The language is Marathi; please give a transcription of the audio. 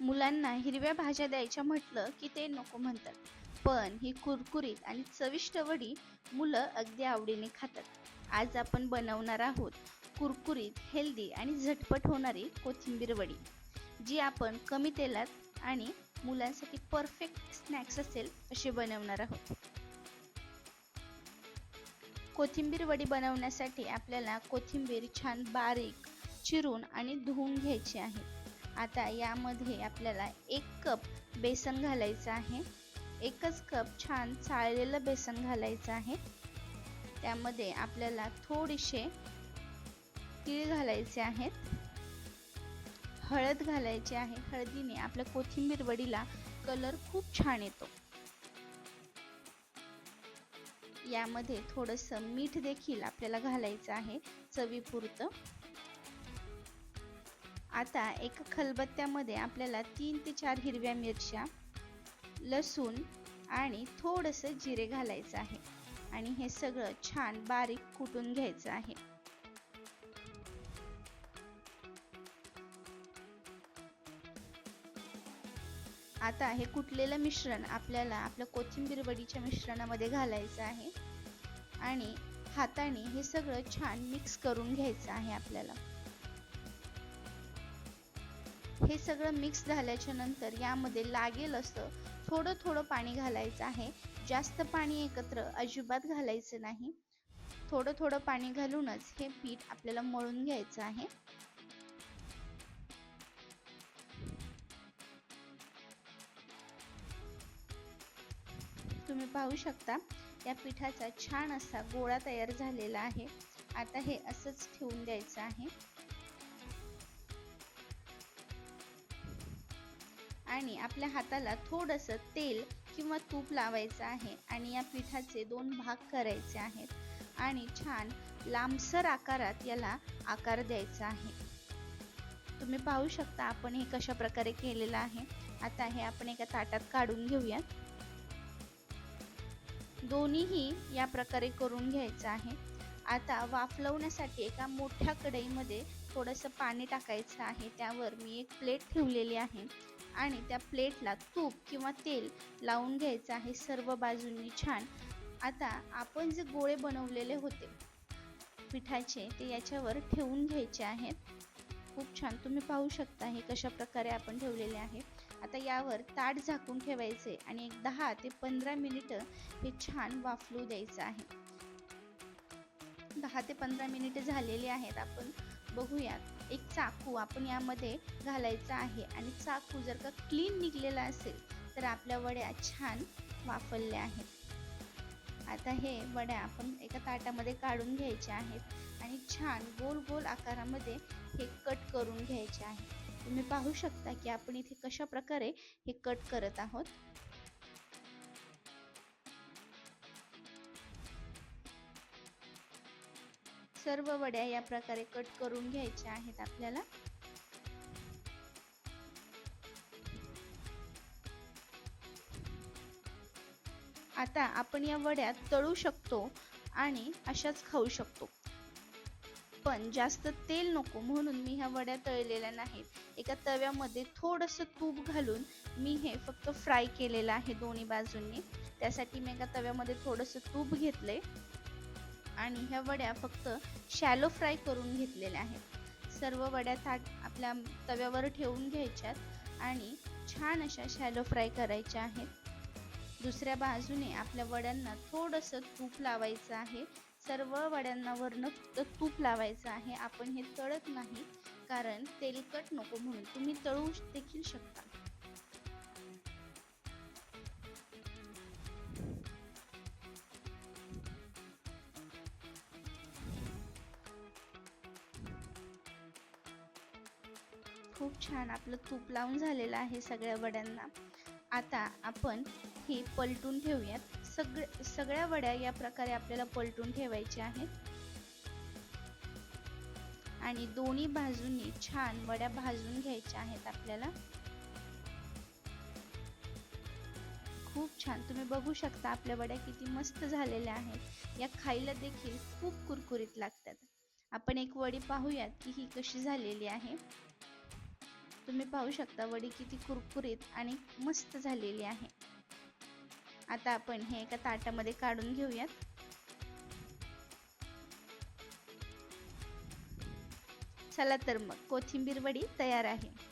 मुलांना हिरव्या भाज्या द्यायच्या म्हटलं की ते नको म्हणतात. पण ही कुरकुरीत आणि चविष्ट वडी मुलं अगदी आवडीने खातात. आज आपण बनवणार आहोत कुरकुरीत हेल्दी आणि झटपट होणारी कोथिंबीर वडी जी आपण कमी तेलात आणि मुलांसाठी परफेक्ट स्नॅक्स असेल असे बनवणार आहोत. कोथिंबीर वडी बनवण्यासाठी आपल्याला कोथिंबीर छान बारीक चिरून आणि धुवून घ्यायची आहे. आता यामध्ये आपल्याला एक कप बेसन घालायचं आहे. एकच कप छान चाळलेलं बेसन घालायचं आहे. त्यामध्ये आपल्याला थोडेसे तीळ घालायचे आहेत. हळद घालायची आहे. हळदीने आपल्या कोथिंबीर वडीला कलर खूप छान येतो. यामध्ये थोडंसं मीठ देखील आपल्याला घालायचं आहे. चवीपुरतं. आता एका खलबत्त्यामध्ये आपल्याला तीन ते चार हिरव्या मिरच्या लसूण आणि थोडंसं जिरे घालायचं आहे. आणि हे सगळं छान बारीक कुटून घ्यायचं आहे. आता हे कुटलेलं मिश्रण आपल्याला आपल्या कोथिंबीर वडीच्या मिश्रणामध्ये घालायचं आहे. आणि हाताने हे सगळं छान मिक्स करून घ्यायचं आहे आपल्याला. हे सगळं मिक्स झाल्याच्यानंतर यामध्ये लागेल असं थोडं थोडं पाणी घालायचं आहे. जास्त पाणी एकत्र अजिबात घालायचं नाही. थोडं थोडं पाणी घालूनच हे पीठ आपल्याला मळून घ्यायचं आहे. तुम्ही पाहू शकता या पिठाचा छान असा गोळा तयार झालेला आहे. आता हे असंच ठेवून द्यायचं आहे. आणि आपल्या हाताला थोडंसं तेल किंवा तूप लावायचं आहे आणि या पिठाचे दोन भाग करायचे आहेत. आणि छान लांबसर आकारात याला आकार द्यायचा आहे. तुम्ही पाहू शकता आपण हे कशा प्रकारे केलेलं आहे. आता हे आपण एका ताटात काढून घेऊयात. दोन्हीही या प्रकारे करून घ्यायचं आहे. आता वाफलवण्यासाठी एका मोठ्या कढईमध्ये थोडंसं पाणी टाकायचं आहे. त्यावर मी एक प्लेट ठेवलेली आहे. आणि त्या प्लेटला तूप किंवा तेल लावून घ्यायचं आहे सर्व बाजूंनी छान. आता आपण जे गोळे बनवलेले होते पिठाचे ते याच्यावर ठेवून घ्यायचे आहेत खूप छान. तुम्ही पाहू शकता हे कशा प्रकारे आपण ठेवलेले आहे. आता यावर ताट झाकून ठेवायचे आणि एक दहा ते पंधरा मिनिटं हे छान वाफलू द्यायचं आहे. दहा ते पंधरा मिनिटं झालेली आहेत. आपण बघूयात. एक चाकू आपण यामध्ये घालायचा आहे आणि चाकू जर का क्लीन निघलेला असेल तर आपल्या वड्या छान वाफरल्या आहेत. आता हे वड्या आपण एका ताटामध्ये काढून घ्यायच्या आहेत आणि छान गोल गोल आकारामध्ये हे कट करून घ्यायचे आहे. तुम्ही पाहू शकता की आपण इथे कशा प्रकारे हे कट करत आहोत. सर्व वड्या या प्रकारे कट करून घ्यायच्या आहेत आपल्याला. आता आपण या वड्या तळू शकतो आणि अशाच खाऊ शकतो. पण जास्त तेल नको म्हणून मी ह्या वड्या तळलेल्या नाहीत. एका तव्यामध्ये थोडंसं तूप घालून मी हे फक्त फ्राय केलेलं आहे दोन्ही बाजूंनी. त्यासाठी मी एका तव्यामध्ये थोडंसं तूप घेतलंय. आणि ह्या वड्या फक्त शॅलो फ्राय करून घेतलेल्या आहेत. सर्व वड्या ताट आपल्या तव्यावर ठेवून घ्यायच्यात आणि छान अशा शॅलो फ्राय करायच्या आहेत. दुसऱ्या बाजूने आपल्या वड्यांना थोडंसं तूप लावायचं आहे. सर्व वड्यांना वरनं फक्त तूप लावायचं आहे. आपण हे तळत नाही कारण तेलकट नको म्हणून. तुम्ही तळू देखील शकता. खूप छान आपलं तूप लावून झालेलं आहे सगळ्या वड्यांना. आता आपण ही पलटून ठेवूयात सगळ्या सगळ्या वड्या या प्रकारे आपल्याला पलटून ठेवायच्या आहेत. आणि दोन्ही बाजूंनी छान वड्या भाजून घ्यायच्या आहेत आपल्याला. खूप छान. तुम्ही बघू शकता आपल्या वड्या किती मस्त झालेल्या आहेत. या खायला देखील खूप कुरकुरीत लागतात. आपण एक वडी पाहूयात की ही कशी झालेली आहे. तुम्ही पाहू शकता वडी किती कुरकुरीत आणि मस्त झालेली आहे. आता आपण हे एका ताटामध्ये काढून घेऊयात. चला तर मग कोथिंबीर वडी तयार आहे.